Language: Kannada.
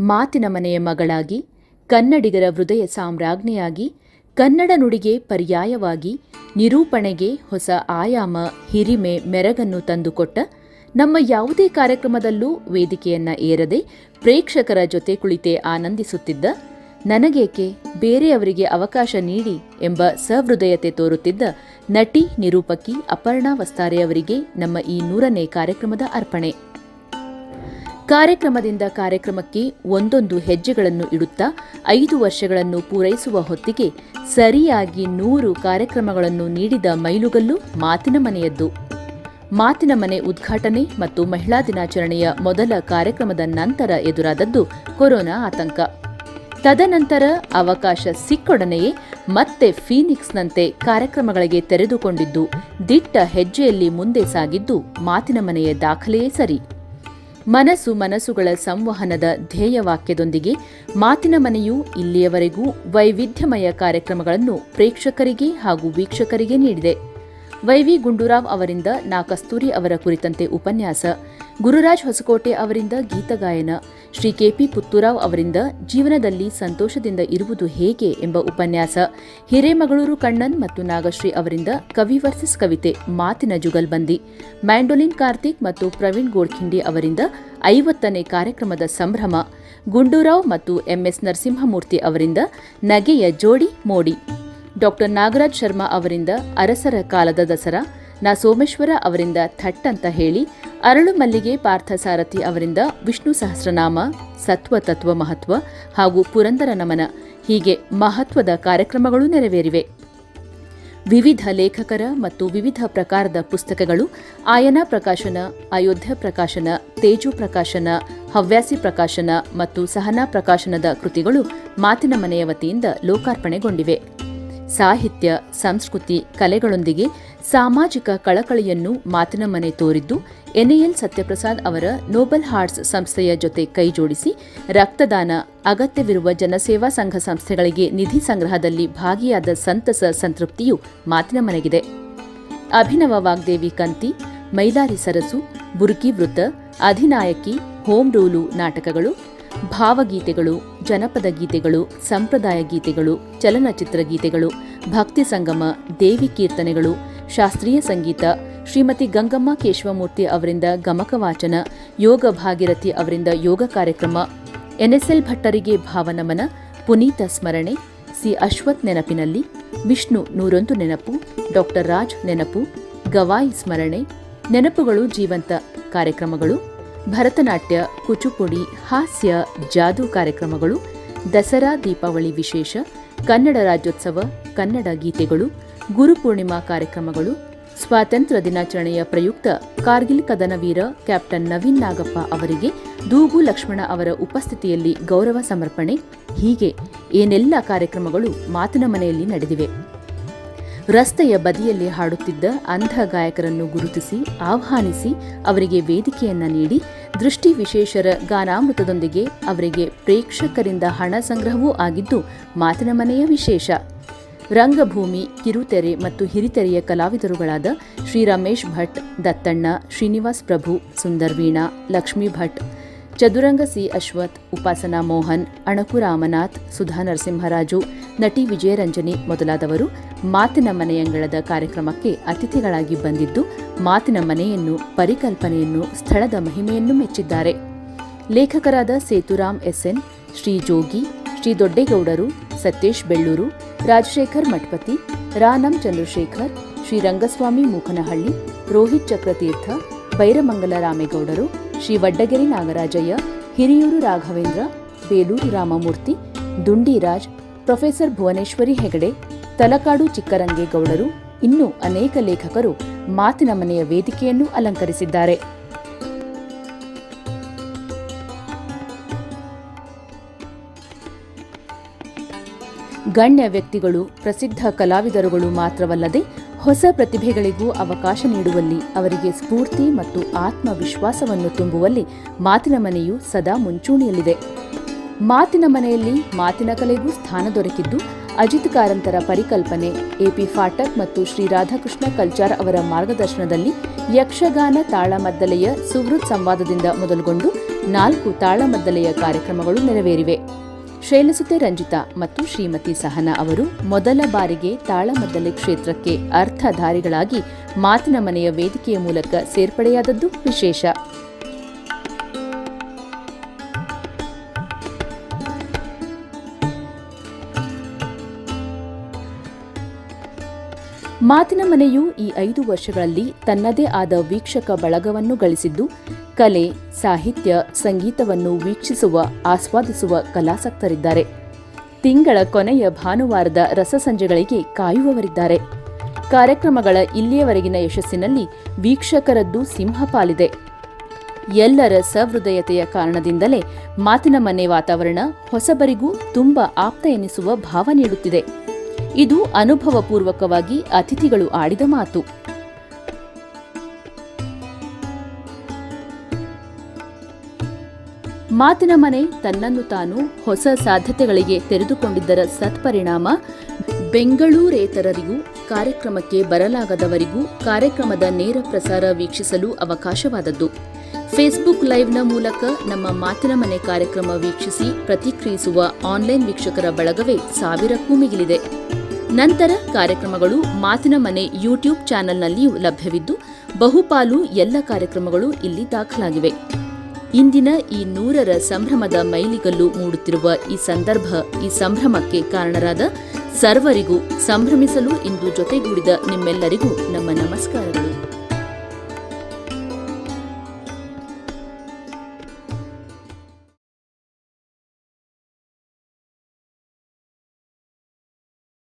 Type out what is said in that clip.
ಮಾತಿನ ಮನೆಯ ಮಗಳಾಗಿ, ಕನ್ನಡಿಗರ ಹೃದಯ ಸಾಮ್ರಾಜ್ಞಿಯಾಗಿ, ಕನ್ನಡ ನುಡಿಗೆ ಪರ್ಯಾಯವಾಗಿ, ನಿರೂಪಣೆಗೆ ಹೊಸ ಆಯಾಮ, ಹಿರಿಮೆ, ಮೆರಗನ್ನು ತಂದುಕೊಟ್ಟ ನಮ್ಮ ಯಾವುದೇ ಕಾರ್ಯಕ್ರಮದಲ್ಲೂ ವೇದಿಕೆಯನ್ನ ಏರದೆ ಪ್ರೇಕ್ಷಕರ ಜೊತೆ ಕುಳಿತೇ ಆನಂದಿಸುತ್ತಿದ್ದ ನನಗೇಕೆ ಬೇರೆಯವರಿಗೆ ಅವಕಾಶ ನೀಡಿ ಎಂಬ ಸಹೃದಯತೆ ತೋರುತ್ತಿದ್ದ ನಟಿ ನಿರೂಪಕಿ ಅಪರ್ಣಾ ವಸ್ತಾರೆಯವರಿಗೆ ನಮ್ಮ ಈ ನೂರನೇ ಕಾರ್ಯಕ್ರಮದ ಅರ್ಪಣೆ. ಕಾರ್ಯಕ್ರಮದಿಂದ ಕಾರ್ಯಕ್ರಮಕ್ಕೆ ಒಂದೊಂದು ಹೆಜ್ಜೆಗಳನ್ನು ಇಡುತ್ತಾ ಐದು ವರ್ಷಗಳನ್ನು ಪೂರೈಸುವ ಹೊತ್ತಿಗೆ ಸರಿಯಾಗಿ ನೂರು ಕಾರ್ಯಕ್ರಮಗಳನ್ನು ನೀಡಿದ ಮೈಲುಗಲ್ಲು ಮಾತಿನ ಮನೆಯದ್ದು. ಮಾತಿನ ಮನೆ ಉದ್ಘಾಟನೆ ಮತ್ತು ಮಹಿಳಾ ದಿನಾಚರಣೆಯ ಮೊದಲ ಕಾರ್ಯಕ್ರಮದ ನಂತರ ಎದುರಾದದ್ದು ಕೊರೋನಾ ಆತಂಕ. ತದನಂತರ ಅವಕಾಶ ಸಿಕ್ಕೊಡನೆಯೇ ಮತ್ತೆ ಫೀನಿಕ್ಸ್ನಂತೆ ಕಾರ್ಯಕ್ರಮಗಳಿಗೆ ತೆರೆದುಕೊಂಡಿದ್ದು, ದಿಟ್ಟ ಹೆಜ್ಜೆಯಲ್ಲಿ ಮುಂದೆ ಸಾಗಿದ್ದು ಮಾತಿನ ಮನೆಯ ದಾಖಲೆಯೇ ಸರಿ. ಮನಸ್ಸು ಮನಸ್ಸುಗಳ ಸಂವಹನದ ಧ್ಯೇಯವಾಕ್ಯದೊಂದಿಗೆ ಮಾತಿನ ಮನೆಯು ಇಲ್ಲಿಯವರೆಗೂ ವೈವಿಧ್ಯಮಯ ಕಾರ್ಯಕ್ರಮಗಳನ್ನು ಪ್ರೇಕ್ಷಕರಿಗೆ ಹಾಗೂ ವೀಕ್ಷಕರಿಗೆ ನೀಡಿದೆ. ವೈವಿ ಗುಂಡೂರಾವ್ ಅವರಿಂದ ನಾ ಕಸ್ತೂರಿ ಅವರ ಕುರಿತಂತೆ ಉಪನ್ಯಾಸ, ಗುರುರಾಜ್ ಹೊಸಕೋಟೆ ಅವರಿಂದ ಗೀತಗಾಯನ ಶ್ರೀ ಕೆಪಿ ಪುತ್ತೂರಾವ್ ಅವರಿಂದ ಜೀವನದಲ್ಲಿ ಸಂತೋಷದಿಂದ ಇರುವುದು ಹೇಗೆ ಎಂಬ ಉಪನ್ಯಾಸ, ಹಿರೇಮಗಳೂರು ಕಣ್ಣನ್ ಮತ್ತು ನಾಗಶ್ರೀ ಅವರಿಂದ ಕವಿ ವರ್ಸಸ್ ಕವಿತೆ, ಮಾತಿನ ಜುಗಲ್ಬಂದಿ ಮ್ಯಾಂಡೋಲಿನ್ ಕಾರ್ತಿಕ್ ಮತ್ತು ಪ್ರವೀಣ್ ಗೋಡ್ಖಿಂಡಿ ಅವರಿಂದ ಐವತ್ತನೇ ಕಾರ್ಯಕ್ರಮದ ಸಂಭ್ರಮ, ಗುಂಡೂರಾವ್ ಮತ್ತು ಎಂಎಸ್ ನರಸಿಂಹಮೂರ್ತಿ ಅವರಿಂದ ನಗೆಯ ಜೋಡಿ ಮೋಡಿ. ಡಾಕ್ಟರ್ ನಾಗರಾಜ್ ಶರ್ಮಾ ಅವರಿಂದ ಅರಸರ ಕಾಲದ ದಸರಾ, ನಾ ಸೋಮೇಶ್ವರ ಅವರಿಂದ ಥಟ್ ಅಂತ ಹೇಳಿ, ಅರಳು ಮಲ್ಲಿಗೆ ಪಾರ್ಥಸಾರಥಿ ಅವರಿಂದ ವಿಷ್ಣು ಸಹಸ್ರನಾಮ, ಸತ್ವ ತತ್ವ ಮಹತ್ವ ಹಾಗೂ ಪುರಂದರ ನಮನ ಹೀಗೆ ಮಹತ್ವದ ಕಾರ್ಯಕ್ರಮಗಳು ನೆರವೇರಿವೆ. ವಿವಿಧ ಲೇಖಕರ ಮತ್ತು ವಿವಿಧ ಪ್ರಕಾರದ ಪುಸ್ತಕಗಳು ಆಯನ ಪ್ರಕಾಶನ, ಅಯೋಧ್ಯ ಪ್ರಕಾಶನ, ತೇಜು ಪ್ರಕಾಶನ, ಹವ್ಯಾಸಿ ಪ್ರಕಾಶನ ಮತ್ತು ಸಹನಾ ಪ್ರಕಾಶನದ ಕೃತಿಗಳು ಮಾತಿನ ಮನೆಯ ವತಿಯಿಂದ ಲೋಕಾರ್ಪಣೆಗೊಂಡಿವೆ. ಸಾಹಿತ್ಯ, ಸಂಸ್ಕೃತಿ, ಕಲೆಗಳೊಂದಿಗೆ ಸಾಮಾಜಿಕ ಕಳಕಳಿಯನ್ನು ಮಾತಿನ ಮನೆ ತೋರಿದ್ದು, ಎನ್ಎಎಲ್ ಸತ್ಯಪ್ರಸಾದ್ ಅವರ ನೋಬಲ್ ಹಾರ್ಟ್ಸ್ ಸಂಸ್ಥೆಯ ಜೊತೆ ಕೈಜೋಡಿಸಿ ರಕ್ತದಾನ ಅಗತ್ಯವಿರುವ ಜನಸೇವಾ ಸಂಘ ಸಂಸ್ಥೆಗಳಿಗೆ ನಿಧಿ ಸಂಗ್ರಹದಲ್ಲಿ ಭಾಗಿಯಾದ ಸಂತಸ ಸಂತೃಪ್ತಿಯು ಮಾತಿನ ಮನೆಗಿದೆ. ಅಭಿನವ ವಾಗ್ದೇವಿ ಕಂತಿ, ಮೈಲಾರಿ ಸರಸು, ಬುರ್ಕಿ ವೃತ್ತ, ಅಧಿನಾಯಕಿ, ಹೋಮ್ ರೂಲು ನಾಟಕಗಳು ಭಾವಗೀತೆಗಳು, ಜನಪದ ಗೀತೆಗಳು, ಸಂಪ್ರದಾಯ ಗೀತೆಗಳು, ಚಲನಚಿತ್ರ ಗೀತೆಗಳು, ಭಕ್ತಿ ಸಂಗಮ, ದೇವಿ ಕೀರ್ತನೆಗಳು, ಶಾಸ್ತ್ರೀಯ ಸಂಗೀತ, ಶ್ರೀಮತಿ ಗಂಗಮ್ಮ ಕೇಶವಮೂರ್ತಿ ಅವರಿಂದ ಗಮಕ ವಾಚನ, ಯೋಗ ಭಾಗಿರಥಿ ಅವರಿಂದ ಯೋಗ ಕಾರ್ಯಕ್ರಮ, ಎನ್ಎಸ್ಎಲ್ ಭಟ್ಟರಿಗೆ ಭಾವನಮನ, ಪುನೀತ ಸ್ಮರಣೆ, ಸಿ ಅಶ್ವಥ್ ನೆನಪಿನಲ್ಲಿ, ವಿಷ್ಣು ನೂರೊಂದು ನೆನಪು, ಡಾಕ್ಟರ್ ರಾಜ್ ನೆನಪು, ಗವಾಯಿ ಸ್ಮರಣೆ, ನೆನಪುಗಳು ಜೀವಂತ ಕಾರ್ಯಕ್ರಮಗಳು ಭರತನಾಟ್ಯ, ಕುಚುಪುಡಿ, ಹಾಸ್ಯ, ಜಾದೂ ಕಾರ್ಯಕ್ರಮಗಳು, ದಸರಾ ದೀಪಾವಳಿ ವಿಶೇಷ, ಕನ್ನಡ ರಾಜ್ಯೋತ್ಸವ, ಕನ್ನಡ ಗೀತೆಗಳು ಗುರುಪೂರ್ಣಿಮಾ ಕಾರ್ಯಕ್ರಮಗಳು, ಸ್ವಾತಂತ್ರ್ಯ ದಿನಾಚರಣೆಯ ಪ್ರಯುಕ್ತ ಕಾರ್ಗಿಲ್ ಕದನವೀರ ಕ್ಯಾಪ್ಟನ್ ನವೀನ್ ನಾಗಪ್ಪ ಅವರಿಗೆ ದೂಗು ಲಕ್ಷ್ಮಣ ಅವರ ಉಪಸ್ಥಿತಿಯಲ್ಲಿ ಗೌರವ ಸಮರ್ಪಣೆ. ಹೀಗೆ ಏನೆಲ್ಲ ಕಾರ್ಯಕ್ರಮಗಳು ಮಾತಿನ ಮನೆಯಲ್ಲಿ ನಡೆದಿವೆ. ರಸ್ತೆಯ ಬದಿಯಲ್ಲಿ ಹಾಡುತ್ತಿದ್ದ ಅಂಧ ಗಾಯಕರನ್ನು ಗುರುತಿಸಿ, ಆಹ್ವಾನಿಸಿ, ಅವರಿಗೆ ವೇದಿಕೆಯನ್ನ ನೀಡಿ ದೃಷ್ಟಿ ವಿಶೇಷರ ಗಾನಾಮೃತದೊಂದಿಗೆ ಅವರಿಗೆ ಪ್ರೇಕ್ಷಕರಿಂದ ಹಣ ಸಂಗ್ರಹವೂ ಆಗಿದ್ದು, ಮಾತಿನ ಮನೆಯ ವಿಶೇಷ. ರಂಗಭೂಮಿ, ಕಿರುತೆರೆ ಮತ್ತು ಹಿರಿತೆರೆಯ ಕಲಾವಿದರುಗಳಾದ ಶ್ರೀ ರಮೇಶ್ ಭಟ್, ದತ್ತಣ್ಣ, ಶ್ರೀನಿವಾಸ್ ಪ್ರಭು, ಸುಂದರ್ ವೀಣಾ, ಲಕ್ಷ್ಮೀ ಭಟ್, ಚದುರಂಗ ಸಿ ಅಶ್ವಥ್, ಉಪಾಸನಾ ಮೋಹನ್, ಅಣಕು ರಾಮನಾಥ್, ಸುಧಾ ನರಸಿಂಹರಾಜು ನಟಿ ವಿಜಯರಂಜನಿ ಮೊದಲಾದವರು ಮಾತಿನ ಮನೆಯಂಗಳದ ಕಾರ್ಯಕ್ರಮಕ್ಕೆ ಅತಿಥಿಗಳಾಗಿ ಬಂದಿದ್ದು, ಮಾತಿನ ಮನೆಯನ್ನು, ಪರಿಕಲ್ಪನೆಯನ್ನು, ಸ್ಥಳದ ಮಹಿಮೆಯನ್ನು ಮೆಚ್ಚಿದ್ದಾರೆ. ಲೇಖಕರಾದ ಸೇತುರಾಮ್ ಎಸ್ಎನ್, ಶ್ರೀ ಜೋಗಿ, ಶ್ರೀ ದೊಡ್ಡೇಗೌಡರು ಸತೀಶ್ ಬೆಳ್ಳೂರು, ರಾಜಶೇಖರ್ ಮಠಪತಿ, ರಾನಂ ಚಂದ್ರಶೇಖರ್, ಶ್ರೀ ರಂಗಸ್ವಾಮಿ ಮೂಕನಹಳ್ಳಿ, ರೋಹಿತ್ ಚಕ್ರತೀರ್ಥ, ಬೈರಮಂಗಲ ರಾಮೇಗೌಡರು, ಶ್ರೀ ವಡ್ಡಗೆರೆ ನಾಗರಾಜಯ್ಯ, ಹಿರಿಯೂರು ರಾಘವೇಂದ್ರ, ಬೇಲೂರು ರಾಮಮೂರ್ತಿ, ದುಂಡಿರಾಜ್ ಪ್ರೊಫೆಸರ್ ಭುವನೇಶ್ವರಿ ಹೆಗಡೆ, ತಲಕಾಡು ಚಿಕ್ಕರಂಗೇಗೌಡರು, ಇನ್ನೂ ಅನೇಕ ಲೇಖಕರು ಮಾತಿನ ಮನೆಯ ವೇದಿಕೆಯನ್ನು ಅಲಂಕರಿಸಿದ್ದಾರೆ. ಗಣ್ಯ ವ್ಯಕ್ತಿಗಳು, ಪ್ರಸಿದ್ಧ ಕಲಾವಿದರುಗಳು ಮಾತ್ರವಲ್ಲದೆ ಹೊಸ ಪ್ರತಿಭೆಗಳಿಗೂ ಅವಕಾಶ ನೀಡುವಲ್ಲಿ ಅವರಿಗೆ ಸ್ಫೂರ್ತಿ ಮತ್ತು ಆತ್ಮವಿಶ್ವಾಸವನ್ನು ತುಂಬುವಲ್ಲಿ ಮಾತಿನ ಮನೆಯು ಸದಾ ಮುಂಚೂಣಿಯಲ್ಲಿದೆ. ಮಾತಿನ ಮನೆಯಲ್ಲಿ ಮಾತಿನ ಕಲೆಗೂ ಸ್ಥಾನ ದೊರಕಿದ್ದು ಅಜಿತ್ ಕಾರಂತರ ಪರಿಕಲ್ಪನೆ ಎಪಿ ಫಾಟಕ್ ಮತ್ತು ಶ್ರೀ ರಾಧಾಕೃಷ್ಣ ಕಲ್ಚಾರ್ ಅವರ ಮಾರ್ಗದರ್ಶನದಲ್ಲಿ ಯಕ್ಷಗಾನ ತಾಳಮದ್ದಲೆಯ ಸುವೃತ್ ಸಂವಾದದಿಂದ ಮೊದಲುಗೊಂಡು ನಾಲ್ಕು ತಾಳಮದ್ದಲೆಯ ಕಾರ್ಯಕ್ರಮಗಳು ನೆರವೇರಿವೆ. ಶೈಲಸುತೆ ರಂಜಿತಾ ಮತ್ತು ಶ್ರೀಮತಿ ಸಹನಾ ಅವರು ಮೊದಲ ಬಾರಿಗೆ ತಾಳಮದ್ದಲೆ ಕ್ಷೇತ್ರಕ್ಕೆ ಅರ್ಥಧಾರಿಗಳಾಗಿ ಮಾತಿನ ಮನೆಯ ವೇದಿಕೆಯ ಮೂಲಕ ಸೇರ್ಪಡೆಯಾದದ್ದು ವಿಶೇಷ. ಮಾತಿನ ಮನೆಯು ಈ ಐದು ವರ್ಷಗಳಲ್ಲಿ ತನ್ನದೇ ಆದ ವೀಕ್ಷಕ ಬಳಗವನ್ನು ಗಳಿಸಿದ್ದು, ಕಲೆ, ಸಾಹಿತ್ಯ, ಸಂಗೀತವನ್ನು ವೀಕ್ಷಿಸುವ, ಆಸ್ವಾದಿಸುವ ಕಲಾಸಕ್ತರಿದ್ದಾರೆ. ತಿಂಗಳ ಕೊನೆಯ ಭಾನುವಾರದ ರಸಸಂಜೆಗಳಿಗೆ ಕಾಯುವವರಿದ್ದಾರೆ. ಕಾರ್ಯಕ್ರಮಗಳ ಇಲ್ಲಿಯವರೆಗಿನ ಯಶಸ್ಸಿನಲ್ಲಿ ವೀಕ್ಷಕರದ್ದು ಸಿಂಹಪಾಲಿದೆ. ಎಲ್ಲರ ಸಹೃದಯತೆಯ ಕಾರಣದಿಂದಲೇ ಮಾತಿನ ಮನೆ ವಾತಾವರಣ ಹೊಸಬರಿಗೂ ತುಂಬ ಆಪ್ತ ಎನಿಸುವ ಭಾವ ನೀಡುತ್ತಿದೆ. ಇದು ಅನುಭವಪೂರ್ವಕವಾಗಿ ಅತಿಥಿಗಳು ಆಡಿದ ಮಾತು. ಮಾತಿನ ಮನೆ ತನ್ನನ್ನು ತಾನು ಹೊಸ ಸಾಧ್ಯತೆಗಳಿಗೆ ತೆರೆದುಕೊಂಡಿದ್ದರ ಸತ್ಪರಿಣಾಮ ಬೆಂಗಳೂರೇತರರಿಗೂ ಕಾರ್ಯಕ್ರಮಕ್ಕೆ ಬರಲಾಗದವರಿಗೂ ಕಾರ್ಯಕ್ರಮದ ನೇರ ಪ್ರಸಾರ ವೀಕ್ಷಿಸಲು ಅವಕಾಶವಾದದ್ದು. ಫೇಸ್ಬುಕ್ ಲೈವ್ನ ಮೂಲಕ ನಮ್ಮ ಮಾತಿನ ಮನೆ ಕಾರ್ಯಕ್ರಮ ವೀಕ್ಷಿಸಿ ಪ್ರತಿಕ್ರಿಯಿಸುವ ಆನ್ಲೈನ್ ವೀಕ್ಷಕರ ಬಳಗವೇ ಸಾವಿರಕ್ಕೂ ಮಿಗಿಲಿದೆ. ನಂತರ ಕಾರ್ಯಕ್ರಮಗಳು ಮಾತಿನ ಮನೆ ಯೂಟ್ಯೂಬ್ ಚಾನೆಲ್ನಲ್ಲಿಯೂ ಲಭ್ಯವಿದ್ದು ಬಹುಪಾಲು ಎಲ್ಲ ಕಾರ್ಯಕ್ರಮಗಳು ಇಲ್ಲಿ ದಾಖಲಾಗಿವೆ. ಇಂದಿನ ಈ ನೂರರ ಸಂಭ್ರಮದ ಮೈಲಿಗಲ್ಲು ಮೂಡುತ್ತಿರುವ ಈ ಸಂದರ್ಭ ಈ ಸಂಭ್ರಮಕ್ಕೆ ಕಾರಣರಾದ ಸರ್ವರಿಗೂ ಸಂಭ್ರಮಿಸಲು ಇಂದು ಜೊತೆಗೂಡಿದ ನಿಮ್ಮೆಲ್ಲರಿಗೂ ನಮ್ಮ ನಮಸ್ಕಾರಗಳು.